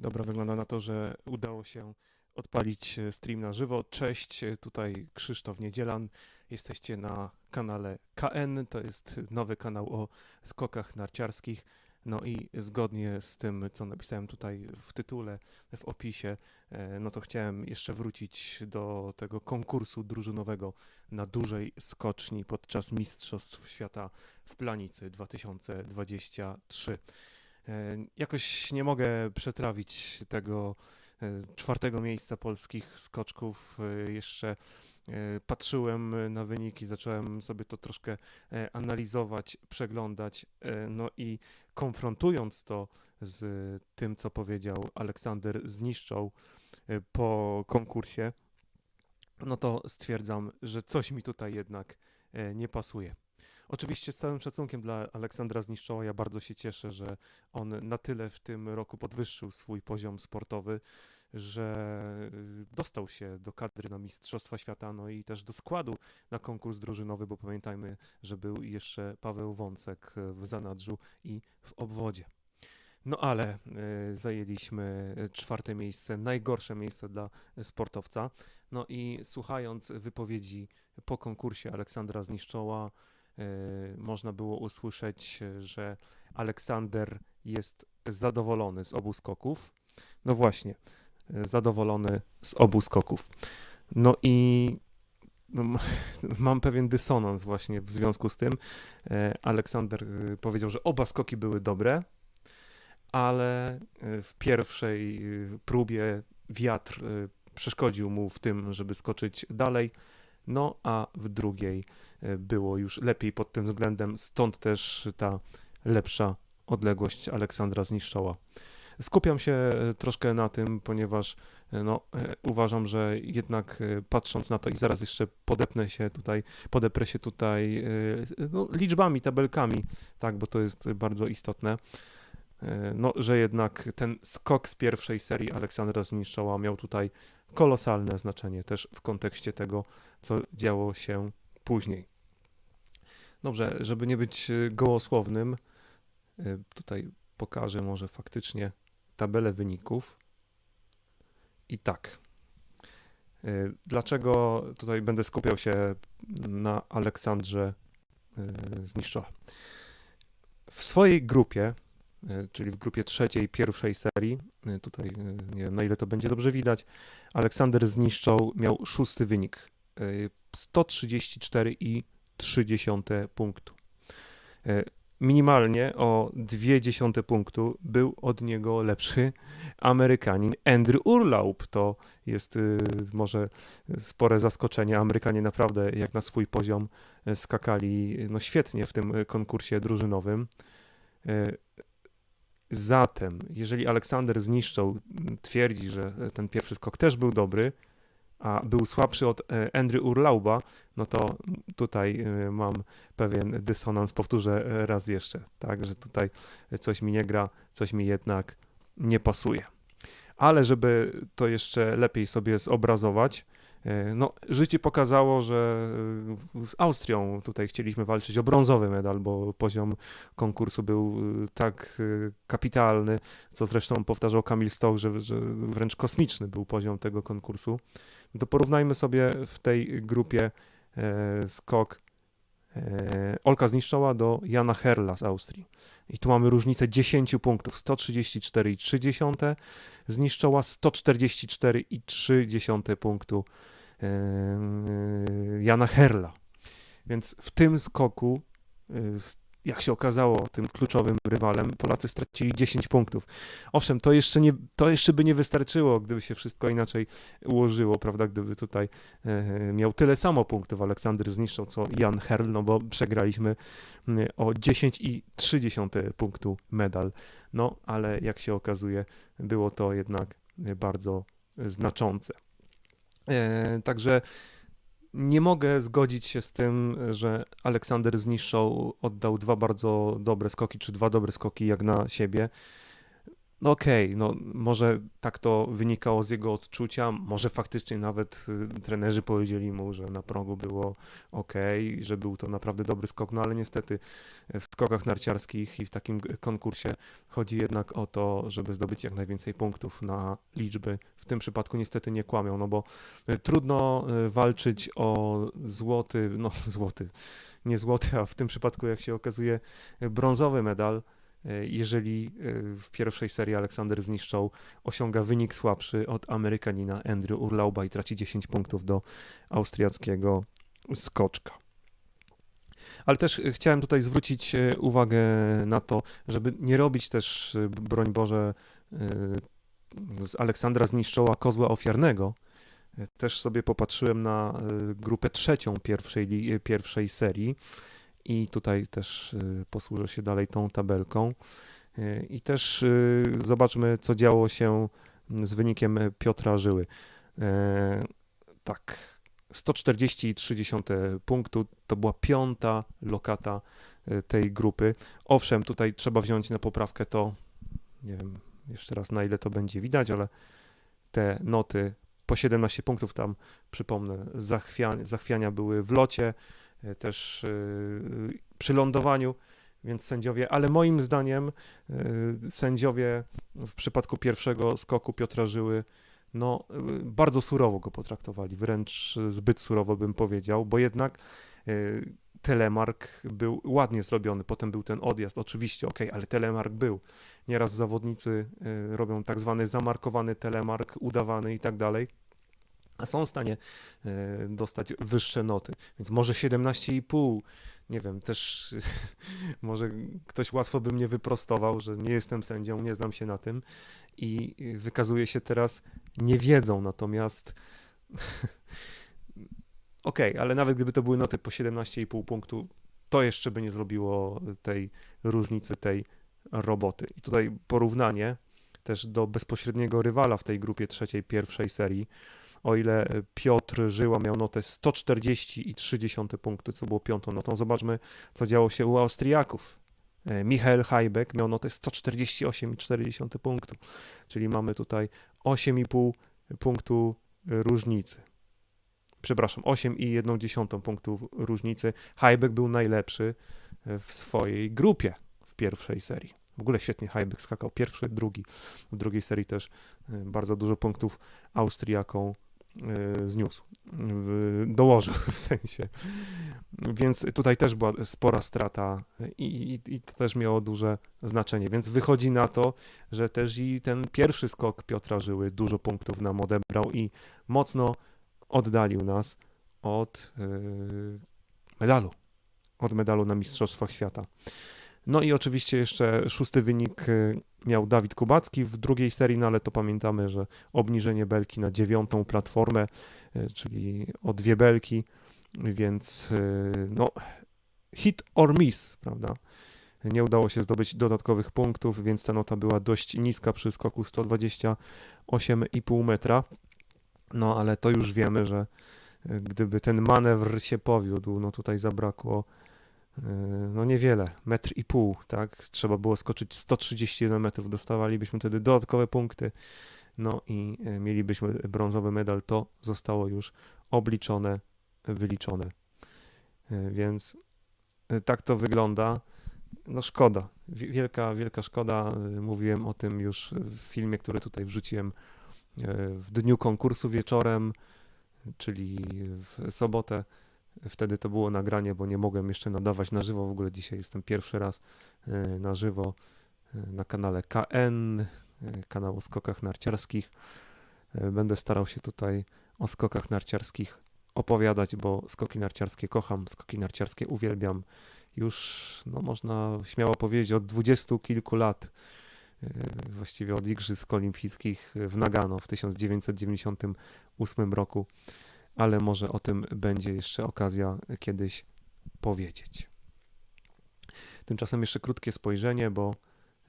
Dobra, wygląda na to, że udało się odpalić e, stream na żywo. Cześć, e, tutaj Krzysztof Niedzielan. Jesteście na kanale KN, to jest nowy kanał o skokach narciarskich. No i zgodnie z tym, co napisałem tutaj w tytule, w opisie, e, no to chciałem jeszcze wrócić do tego konkursu drużynowego na dużej skoczni podczas Mistrzostw Świata w Planicy 2023. E, Jakoś nie mogę przetrawić tego e, czwartego miejsca polskich skoczków. E, Jeszcze patrzyłem na wyniki, zacząłem sobie to troszkę analizować, przeglądać, no i konfrontując to z tym, co powiedział Aleksander Zniszczą e, po konkursie, no to stwierdzam, że coś mi tutaj jednak nie pasuje. Oczywiście z całym szacunkiem dla Aleksandra Zniszczoła, ja bardzo się cieszę, że on na tyle w tym roku podwyższył swój poziom sportowy, że y, dostał się do kadry na Mistrzostwa Świata, no i też do składu na konkurs drużynowy, bo pamiętajmy, że był jeszcze Paweł Wącek w zanadrzu i w obwodzie. No ale y, zajęliśmy czwarte miejsce, najgorsze miejsce dla sportowca. No i słuchając wypowiedzi po konkursie Aleksandra Zniszczoła, można było usłyszeć, że Aleksander jest zadowolony z obu skoków. No właśnie, y, zadowolony z obu skoków. No i no, mam pewien dysonans właśnie w związku z tym. Aleksander y, powiedział, że oba skoki były dobre, ale y, w pierwszej y, próbie wiatr y, przeszkodził mu w tym, żeby skoczyć dalej, no a w drugiej y, było już lepiej pod tym względem, stąd też ta lepsza odległość Aleksandra zniszczała. Skupiam się e, troszkę na tym, ponieważ e, no, e, uważam, że jednak e, patrząc na to i zaraz jeszcze podepnę się tutaj, podeprę się tutaj e, no, liczbami, tabelkami, tak, bo to jest bardzo istotne. E, No, że jednak ten skok z pierwszej serii Aleksandra Zniszczoła miał tutaj kolosalne znaczenie też w kontekście tego, co działo się później. Dobrze, żeby nie być e, gołosłownym, e, tutaj pokażę może faktycznie tabelę wyników. I tak. E, Dlaczego tutaj będę skupiał się na Aleksandrze Zniszczoła? W swojej grupie, czyli w grupie trzeciej, pierwszej serii, e, tutaj e, nie wiem na ile to będzie dobrze widać, Aleksander Zniszczał miał szósty wynik. e, 134,3 punktu. E, Minimalnie o 0,2 punktu był od niego lepszy Amerykanin Andrew Urlaub. To jest y, może spore zaskoczenie. Amerykanie naprawdę jak na swój poziom e, skakali no świetnie w tym e, konkursie drużynowym. Zatem, jeżeli Aleksander zniszczał, twierdzi, że e, ten pierwszy skok też był dobry, a był słabszy od e, Andrew Urlauba, no to tutaj e, mam pewien dysonans. Powtórzę raz jeszcze, tak, że tutaj coś mi nie gra, coś mi jednak nie pasuje. Ale żeby to jeszcze lepiej sobie zobrazować, no, życie pokazało, że e, z Austrią tutaj chcieliśmy walczyć o brązowy medal, bo poziom konkursu był e, tak e, kapitalny, co zresztą powtarzał Kamil Stoch, że, że wręcz kosmiczny był poziom tego konkursu. To porównajmy sobie w tej grupie e, skok e, Olka Zniszczoła do Jana Herla z Austrii. I tu mamy różnicę 10 punktów, 134,3, Zniszczoła 144,3 punktu e, e, Jana Herla. Więc w tym skoku, e, jak się okazało, tym kluczowym rywalem, Polacy stracili 10 punktów. Owszem, to jeszcze, nie, to jeszcze by nie wystarczyło, gdyby się wszystko inaczej ułożyło, prawda? Gdyby tutaj e, miał tyle samo punktów Aleksander zniszczał, co Jan Herl, no bo przegraliśmy o 10,3 punktu medal. No, ale jak się okazuje, było to jednak bardzo znaczące. E, Także nie mogę zgodzić się z tym, że Aleksander zniszczał, oddał dwa bardzo dobre skoki, czy dwa dobre skoki jak na siebie. No okej, no może tak to wynikało z jego odczucia, może faktycznie nawet y, trenerzy powiedzieli mu, że na progu było okej, że był to naprawdę dobry skok, no ale niestety w skokach narciarskich i w takim konkursie chodzi jednak o to, żeby zdobyć jak najwięcej punktów na liczby. W tym przypadku niestety nie kłamią, no bo y, trudno y, walczyć o złoty, no złoty, nie złoty, a w tym przypadku jak się okazuje brązowy medal, jeżeli y, w pierwszej serii Aleksander zniszczał, osiąga wynik słabszy od Amerykanina Andrew Urlauba i traci 10 punktów do austriackiego skoczka. Ale też y, chciałem tutaj zwrócić uwagę na to, żeby nie robić też, broń Boże, z Aleksandra zniszczoła kozła ofiarnego. Też sobie popatrzyłem na grupę trzecią pierwszej, pierwszej serii i tutaj też y, posłużę się dalej tą tabelką. Y, I też y, zobaczmy, co działo się z wynikiem Piotra Żyły. Tak, 140,3 punktu to była piąta lokata tej grupy. Owszem, tutaj trzeba wziąć na poprawkę to, nie wiem jeszcze raz na ile to będzie widać, ale te noty po 17 punktów tam, przypomnę, zachwiania, były w locie, też y, przy lądowaniu, więc sędziowie, ale moim zdaniem sędziowie w przypadku pierwszego skoku Piotra Żyły no, bardzo surowo go potraktowali, wręcz zbyt surowo bym powiedział, bo jednak telemark był ładnie zrobiony, potem był ten odjazd, oczywiście, ok, ale telemark był. Nieraz zawodnicy robią tak zwany zamarkowany telemark, udawany i tak dalej, a są w stanie y, dostać wyższe noty, więc może 17,5, nie wiem, też może ktoś łatwo by mnie wyprostował, że nie jestem sędzią, nie znam się na tym i wykazuje się teraz niewiedzą, natomiast okej, ale nawet gdyby to były noty po 17,5 punktu, to jeszcze by nie zrobiło tej różnicy, tej roboty. I tutaj porównanie też do bezpośredniego rywala w tej grupie trzeciej, pierwszej serii. O ile Piotr Żyła miał notę 140,3 punkty, co było piątą notą, zobaczmy, co działo się u Austriaków. E, Michael Hajbek miał notę 148,4 punktu, czyli mamy tutaj 8,5 punktu różnicy. Przepraszam, 8,1 punktu różnicy. Hajbek był najlepszy w swojej grupie w pierwszej serii. W ogóle świetnie Hajbek skakał pierwszy, drugi. W drugiej serii też y, bardzo dużo punktów Austriakom y, zniósł, w, dołożył w sensie. Więc tutaj też była spora strata i, i, i to też miało duże znaczenie. Więc wychodzi na to, że też i ten pierwszy skok Piotra Żyły dużo punktów nam odebrał i mocno oddalił nas od y, medalu, od medalu na Mistrzostwach Świata. No i oczywiście jeszcze szósty wynik y, miał Dawid Kubacki w drugiej serii, no ale to pamiętamy, że obniżenie belki na dziewiątą platformę, y, czyli o dwie belki, więc y, no hit or miss, prawda? Nie udało się zdobyć dodatkowych punktów, więc ta nota była dość niska przy skoku 128,5 metra. No ale to już wiemy, że y, gdyby ten manewr się powiódł, no tutaj zabrakło no niewiele, metr i pół, tak? Trzeba było skoczyć 131 metrów, dostawalibyśmy wtedy dodatkowe punkty, no i y, mielibyśmy brązowy medal. To zostało już obliczone, wyliczone. Y, Więc tak to wygląda. No szkoda, Wi- wielka, wielka szkoda. Mówiłem o tym już w filmie, który tutaj wrzuciłem w dniu konkursu wieczorem, czyli w sobotę. Wtedy to było nagranie, bo nie mogłem jeszcze nadawać na żywo. W ogóle dzisiaj jestem pierwszy raz y, na żywo y, na kanale KN, y, kanał o skokach narciarskich. Będę starał się tutaj o skokach narciarskich opowiadać, bo skoki narciarskie kocham, skoki narciarskie uwielbiam. Już, no można śmiało powiedzieć, od dwudziestu kilku lat, właściwie od Igrzysk Olimpijskich w Nagano w 1998 roku, ale może o tym będzie jeszcze okazja kiedyś powiedzieć. Tymczasem jeszcze krótkie spojrzenie, bo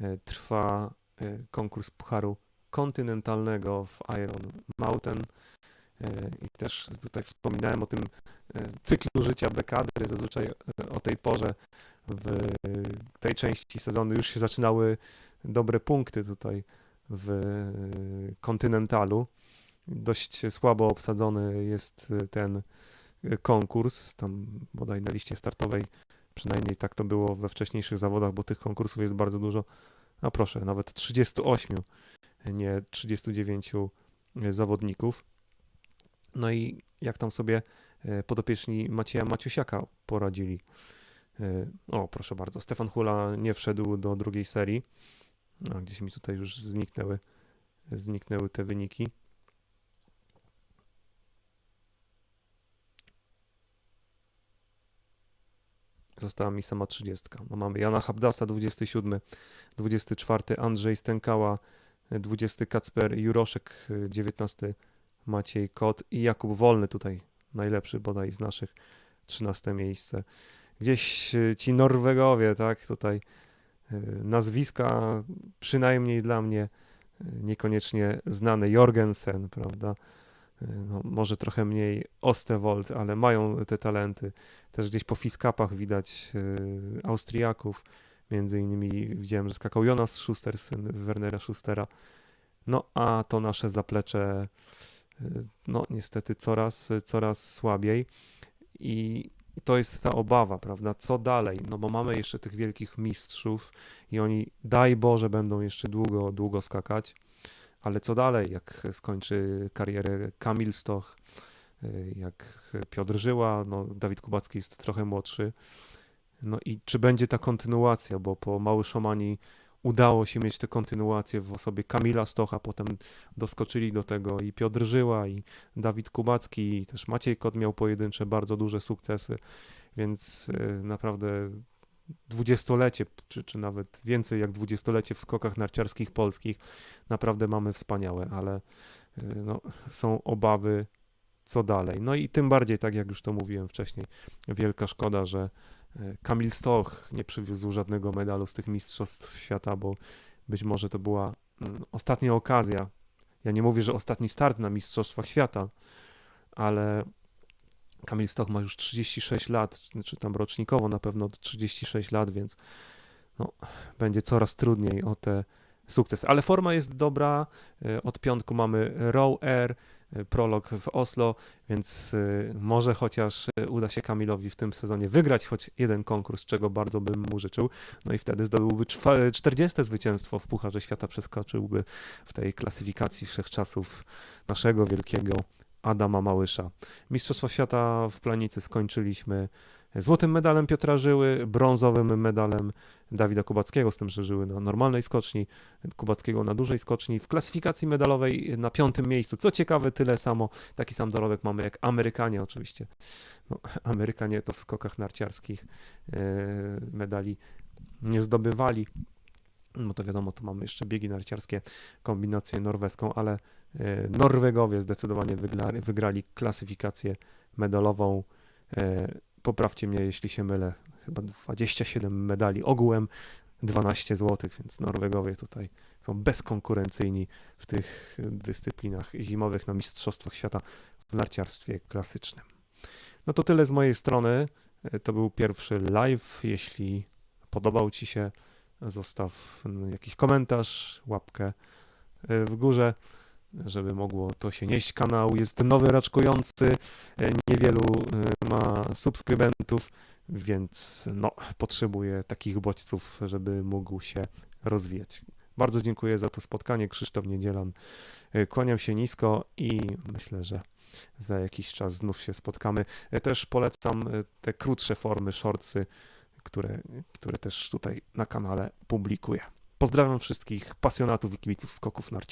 e, trwa e, konkurs Pucharu Kontynentalnego w Iron Mountain. E, I też tutaj wspominałem o tym cyklu życia Bekadry. Zazwyczaj o tej porze w tej części sezonu już się zaczynały dobre punkty tutaj w kontynentalu. Dość słabo obsadzony jest y, ten y, konkurs, tam bodaj na liście startowej, przynajmniej tak to było we wcześniejszych zawodach, bo tych konkursów jest bardzo dużo. A proszę, nawet 38, nie 39 zawodników. No i jak tam sobie podopieczni Macieja Maciusiaka poradzili. O, proszę bardzo, Stefan Hula nie wszedł do drugiej serii. A gdzieś mi tutaj już zniknęły, zniknęły te wyniki. Została mi sama 30. No mamy Jana Habdasa 27, 24 Andrzej Stękała, 20 Kacper Juroszek, 19 Maciej Kot i Jakub Wolny tutaj najlepszy bodaj z naszych 13 miejsce. Gdzieś y, ci Norwegowie, tak, tutaj y, nazwiska przynajmniej dla mnie y, niekoniecznie znane. Jorgensen, prawda? No, może trochę mniej Ostewold, ale mają te talenty. Też gdzieś po fiskapach widać y, Austriaków. Między innymi widziałem, że skakał Jonas Schuster, syn Wernera Schustera. No a to nasze zaplecze y, no niestety coraz, coraz słabiej i to jest ta obawa, prawda? Co dalej? No bo mamy jeszcze tych wielkich mistrzów i oni, daj Boże, będą jeszcze długo, długo skakać, ale co dalej, jak skończy karierę Kamil Stoch, y, jak Piotr Żyła, no Dawid Kubacki jest trochę młodszy, no i czy będzie ta kontynuacja, bo po Mały Szomani udało się mieć tę kontynuację w osobie Kamila Stocha, potem doskoczyli do tego i Piotr Żyła, i Dawid Kubacki, i też Maciej Kot miał pojedyncze bardzo duże sukcesy, więc y, naprawdę dwudziestolecie, czy, czy nawet więcej jak dwudziestolecie w skokach narciarskich polskich, naprawdę mamy wspaniałe, ale y, no, są obawy, co dalej. No i tym bardziej, tak jak już to mówiłem wcześniej, wielka szkoda, że y, Kamil Stoch nie przywiózł żadnego medalu z tych mistrzostw świata, bo być może to była mm, ostatnia okazja. Ja nie mówię, że ostatni start na mistrzostwach świata, ale Kamil Stoch ma już 36 lat, czy tam rocznikowo na pewno 36 lat, więc no, będzie coraz trudniej o te sukces. Ale forma jest dobra. y, Od piątku mamy Row Air, y, prolog w Oslo, więc y, może chociaż uda się Kamilowi w tym sezonie wygrać choć jeden konkurs, czego bardzo bym mu życzył. No i wtedy zdobyłby czwa- 40 zwycięstwo w Pucharze Świata, przeskoczyłby w tej klasyfikacji wszechczasów naszego wielkiego Adama Małysza. Mistrzostwa Świata w Planicy skończyliśmy złotym medalem Piotra Żyły, brązowym medalem Dawida Kubackiego, z tym, że Żyły na normalnej skoczni, Kubackiego na dużej skoczni. W klasyfikacji medalowej na piątym miejscu. Co ciekawe, tyle samo, taki sam dorobek mamy jak Amerykanie oczywiście. No, Amerykanie to w skokach narciarskich e, medali nie zdobywali. No to wiadomo, tu mamy jeszcze biegi narciarskie, kombinację norweską, ale e, Norwegowie zdecydowanie wygrali, wygrali klasyfikację medalową. E, Poprawcie mnie, jeśli się mylę. Chyba 27 medali ogółem, 12 zł, więc Norwegowie tutaj są bezkonkurencyjni w tych dyscyplinach zimowych na Mistrzostwach Świata w narciarstwie klasycznym. No to tyle z mojej strony. E, To był pierwszy live. Jeśli podobał Ci się, zostaw jakiś komentarz, łapkę e, w górze, żeby mogło to się nieść. Kanał jest nowy, raczkujący, e, niewielu e, ma subskrybentów, więc no, potrzebuję takich bodźców, żeby mógł się rozwijać. Bardzo dziękuję za to spotkanie. Krzysztof Niedzielan. Kłaniam się nisko i myślę, że za jakiś czas znów się spotkamy. Też polecam te krótsze formy, shortsy, które, które też tutaj na kanale publikuję. Pozdrawiam wszystkich pasjonatów i kibiców skoków narciarskich.